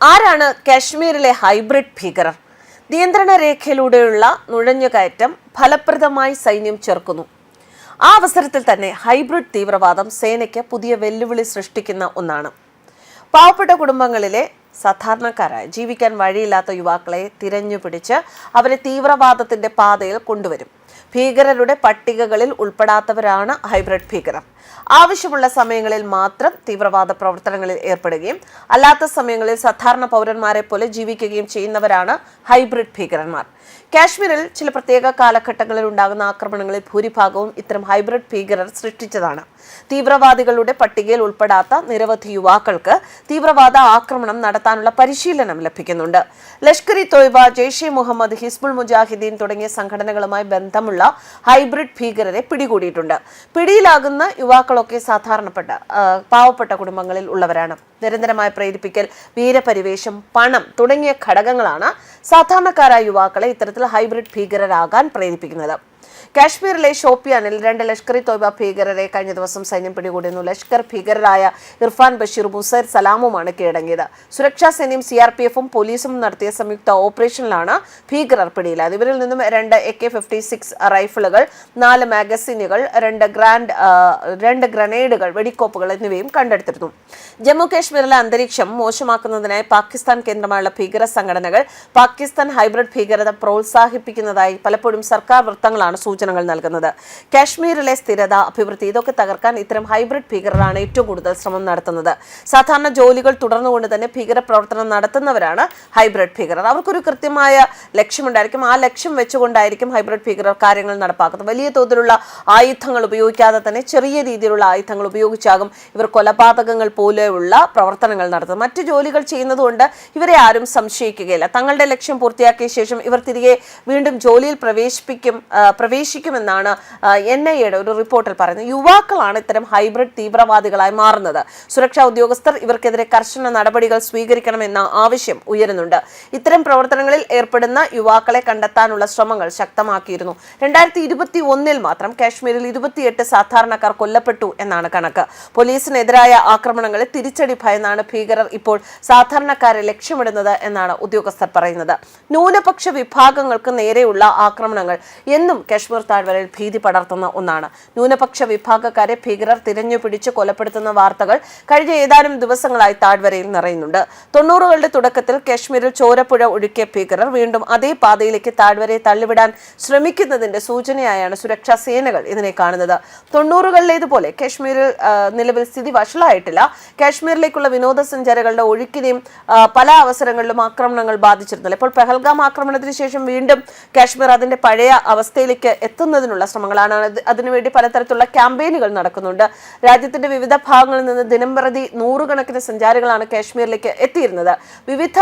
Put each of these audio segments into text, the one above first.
ആരാണ് കാശ്മീരിലെ ഹൈബ്രിഡ് ഭീകരർ? നിയന്ത്രണ രേഖയിലൂടെയുള്ള നുഴഞ്ഞുകയറ്റം ഫലപ്രദമായി സൈന്യം ചേർക്കുന്നു ആ അവസരത്തിൽ തന്നെ ഹൈബ്രിഡ് തീവ്രവാദം സേനയ്ക്ക് പുതിയ വെല്ലുവിളി സൃഷ്ടിക്കുന്ന ഒന്നാണ്. പാവപ്പെട്ട കുടുംബങ്ങളിലെ സാധാരണക്കാരായ ജീവിക്കാൻ വഴിയില്ലാത്ത യുവാക്കളെ തിരഞ്ഞുപിടിച്ച് അവരെ തീവ്രവാദത്തിന്റെ പാതയിൽ കൊണ്ടുവരും. ഭീകരരുടെ പട്ടികകളിൽ ഉൾപ്പെടാത്തവരാണ് ഹൈബ്രിഡ് ഭീകരർ. ആവശ്യമുള്ള സമയങ്ങളിൽ മാത്രം തീവ്രവാദ പ്രവർത്തനങ്ങളിൽ ഏർപ്പെടുകയും അല്ലാത്ത സമയങ്ങളിൽ സാധാരണ പൗരന്മാരെ പോലെ ജീവിക്കുകയും ചെയ്യുന്നവരാണ് ഹൈബ്രിഡ് ഭീകരന്മാർ. കാശ്മീരിൽ ചില പ്രത്യേക കാലഘട്ടങ്ങളിൽ ഉണ്ടാകുന്ന ആക്രമണങ്ങളിൽ ഭൂരിഭാഗവും ഇത്തരം ഹൈബ്രിഡ് ഭീകരർ സൃഷ്ടിച്ചതാണ്. തീവ്രവാദികളുടെ പട്ടികയിൽ ഉൾപ്പെടാത്ത നിരവധി യുവാക്കൾക്ക് തീവ്രവാദ ആക്രമണം നടത്താനുള്ള പരിശീലനം ലഭിക്കുന്നുണ്ട്. ലഷ്കർ ഇ തോയ്ബ ജെയ്ഷെ മുഹമ്മദ് ഹിസ്ബുൾ മുജാഹിദ്ദീൻ തുടങ്ങിയ സംഘടനകളുമായി ബന്ധമുള്ള ഹൈബ്രിഡ് ഭീകരരെ പിടികൂടിയിട്ടുണ്ട്. പിടിയിലാകുന്ന യുവാക്കളൊക്കെ സാധാരണപ്പെട്ട പാവപ്പെട്ട കുടുംബങ്ങളിൽ ഉള്ളവരാണ്. നിരന്തരമായ പ്രേരിപ്പിക്കൽ വീരപരിവേഷം പണം തുടങ്ങിയ ഘടകങ്ങളാണ് സാധാരണക്കാരായ യുവാക്കളെ ഇത്തരത്തിൽ ഹൈബ്രിഡ് ഭീകരരാകാൻ പ്രേരിപ്പിക്കുന്നത്. കാശ്മീരിലെ ഷോപ്പിയാനിൽ രണ്ട് ലഷ്കർ ഇ തോയ്ബ ഭീകരരെ കഴിഞ്ഞ ദിവസം സൈന്യം പിടികൂടിയിരുന്നു ലഷ്കർ ഭീകരരായ ഇർഫാൻ ബഷീർ മുസൈർ സലാമുമാണ് കീഴടങ്ങിയത്. സുരക്ഷാ സൈന്യം സി ആർ പി എഫും പോലീസും നടത്തിയ സംയുക്ത ഓപ്പറേഷനിലാണ് ഭീകരർ പിടിയിലായത്. ഇവരിൽ നിന്നും രണ്ട് എ കെ ഫിഫ്റ്റി സിക്സ് റൈഫിളുകൾ നാല് മാഗസീനുകൾ രണ്ട് ഗ്രാൻഡ് രണ്ട് ഗ്രനേഡുകൾ വെടിക്കോപ്പുകൾ എന്നിവയും കണ്ടെടുത്തിരുന്നു. ജമ്മു കാശ്മീരിലെ അന്തരീക്ഷം മോശമാക്കുന്നതിനായി പാകിസ്ഥാൻ കേന്ദ്രമായുള്ള ഭീകര സംഘടനകൾ പാകിസ്ഥാൻ ഹൈബ്രിഡ് ഭീകരത പ്രോത്സാഹിപ്പിക്കുന്നതായി പലപ്പോഴും സർക്കാർ വൃത്തങ്ങളാണ് സൂചനകൾ നൽകുന്നത്. കാശ്മീരിലെ സ്ഥിരത അഭിവൃദ്ധി ഇതൊക്കെ തകർക്കാൻ ഇത്തരം ഹൈബ്രിഡ് ഭീകരരാണ് ഏറ്റവും കൂടുതൽ ശ്രമം നടത്തുന്നത്. സാധാരണ ജോലികൾ തുടർന്നുകൊണ്ട് തന്നെ ഭീകര പ്രവർത്തനം നടത്തുന്നവരാണ് ഹൈബ്രിഡ് ഭീകരർ. അവർക്കൊരു കൃത്യമായ ലക്ഷ്യമുണ്ടായിരിക്കും. ആ ലക്ഷ്യം വെച്ചുകൊണ്ടായിരിക്കും ഹൈബ്രിഡ് ഭീകരർ കാര്യങ്ങൾ നടപ്പാക്കുന്നത്. വലിയ തോതിലുള്ള ആയുധങ്ങൾ ഉപയോഗിക്കാതെ തന്നെ ചെറിയ രീതിയിലുള്ള ആയുധങ്ങൾ ഉപയോഗിച്ചാകും ഇവർ കൊലപാതകങ്ങൾ പോലെയുള്ള പ്രവർത്തനങ്ങൾ നടത്തുന്നത്. മറ്റു ജോലികൾ ചെയ്യുന്നതുകൊണ്ട് ഇവരെ ആരും സംശയിക്കുകയില്ല. തങ്ങളുടെ ലക്ഷ്യം പൂർത്തിയാക്കിയ ശേഷം ഇവർ തിരികെ വീണ്ടും ജോലിയിൽ പ്രവേശിപ്പിക്കും ആ, പ്രവേശിക്കുമെന്നാണ് എൻ ഐ എയുടെ ഒരു റിപ്പോർട്ടിൽ പറയുന്നത്. യുവാക്കളാണ് ഇത്തരം ഹൈബ്രിഡ് തീവ്രവാദികളായി മാറുന്നത്. സുരക്ഷാ ഉദ്യോഗസ്ഥർ ഇവർക്കെതിരെ കർശന നടപടികൾ സ്വീകരിക്കണമെന്ന ആവശ്യം ഉയരുന്നുണ്ട്. ഇത്തരം പ്രവർത്തനങ്ങളിൽ ഏർപ്പെടുന്ന യുവാക്കളെ കണ്ടെത്താനുള്ള ശ്രമങ്ങൾ ശക്തമാക്കിയിരുന്നു. രണ്ടായിരത്തി ഇരുപത്തി ഒന്നിൽ മാത്രം കാശ്മീരിൽ ഇരുപത്തിയെട്ട് സാധാരണക്കാർ കൊല്ലപ്പെട്ടു എന്നാണ് കണക്ക്. പോലീസിനെതിരായ ആക്രമണങ്ങളെ തിരിച്ചടി ഭയന്നാണ് ഭീകരർ ഇപ്പോൾ സാധാരണക്കാരെ ലക്ഷ്യമിടുന്നത് എന്നാണ് ഉദ്യോഗസ്ഥർ പറയുന്നത്. ന്യൂനപക്ഷ വിഭാഗങ്ങൾക്ക് നേരെയുള്ള ആക്രമണങ്ങൾ എന്നും കാശ്മീർ താഴ്വരയിൽ ഭീതി പടർത്തുന്ന ഒന്നാണ്. ന്യൂനപക്ഷ വിഭാഗക്കാരെ ഭീകരർ തിരഞ്ഞുപിടിച്ച് കൊലപ്പെടുത്തുന്ന വാർത്തകൾ കഴിഞ്ഞ ഏതാനും ദിവസങ്ങളായി താഴ്വരയിൽ നിറയുന്നുണ്ട്. തൊണ്ണൂറുകളുടെ തുടക്കത്തിൽ കാശ്മീരിൽ ചോരപ്പുഴ ഒഴുക്കിയ ഭീകരർ വീണ്ടും അതേ പാതയിലേക്ക് താഴ്വരയെ തള്ളിവിടാൻ ശ്രമിക്കുന്നതിന്റെ സൂചനയായാണ് സുരക്ഷാ സേനകൾ ഇതിനെ കാണുന്നത്. തൊണ്ണൂറുകളിലേതുപോലെ കാശ്മീരിൽ നിലവിൽ സ്ഥിതി വഷളായിട്ടില്ല. കാശ്മീരിലേക്കുള്ള വിനോദസഞ്ചാരികളുടെ ഒഴുക്കിനെയും പല അവസരങ്ങളിലും ആക്രമണങ്ങൾ ബാധിച്ചിരുന്നില്ല. ഇപ്പോൾ പെഹൽഗാം ആക്രമണത്തിന് ശേഷം വീണ്ടും കാശ്മീർ അതിന്റെ പഴയ അവസ്ഥയിലേക്ക് എത്തുന്നതിനുള്ള ശ്രമങ്ങളാണ് അതിനുവേണ്ടി പലതരത്തിലുള്ള ക്യാമ്പയിനുകൾ നടക്കുന്നുണ്ട്. രാജ്യത്തിന്റെ വിവിധ ഭാഗങ്ങളിൽ നിന്ന് ദിനംപ്രതി നൂറുകണക്കിന് സഞ്ചാരികളാണ് കാശ്മീരിലേക്ക് എത്തിയിരുന്നത്. വിവിധ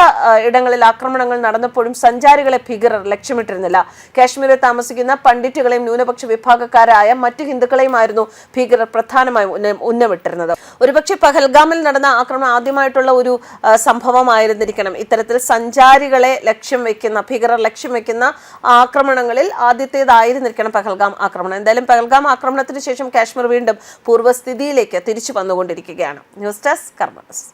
ഇടങ്ങളിൽ ആക്രമണങ്ങൾ നടന്നപ്പോഴും സഞ്ചാരികളെ ഭീകരർ ലക്ഷ്യമിട്ടിരുന്നില്ല. കാശ്മീരിൽ താമസിക്കുന്ന പണ്ഡിറ്റുകളെയും ന്യൂനപക്ഷ വിഭാഗക്കാരായ മറ്റു ഹിന്ദുക്കളെയുമായിരുന്നു ഭീകരർ പ്രധാനമായും ഉന്ന- ഉന്നമിട്ടിരുന്നത്. ഒരുപക്ഷെ പഹൽഗാമിൽ നടന്ന ആക്രമണം ആദ്യമായിട്ടുള്ള ഒരു സംഭവമായിരുന്നിരിക്കണം. ഇത്തരത്തിൽ സഞ്ചാരികളെ ലക്ഷ്യം വെക്കുന്ന ഭീകരർ ലക്ഷ്യം വെക്കുന്ന ആക്രമണങ്ങളിൽ ആദ്യത്തേതായിരുന്നിരിക്കണം പഹൽഗാം ആക്രമണം. എന്തായാലും പഹൽഗാം ആക്രമണത്തിന് ശേഷം കാശ്മീർ വീണ്ടും പൂർവസ്ഥിതിയിലേക്ക് തിരിച്ചു വന്നുകൊണ്ടിരിക്കുകയാണ്. News desk കർമ്മസ്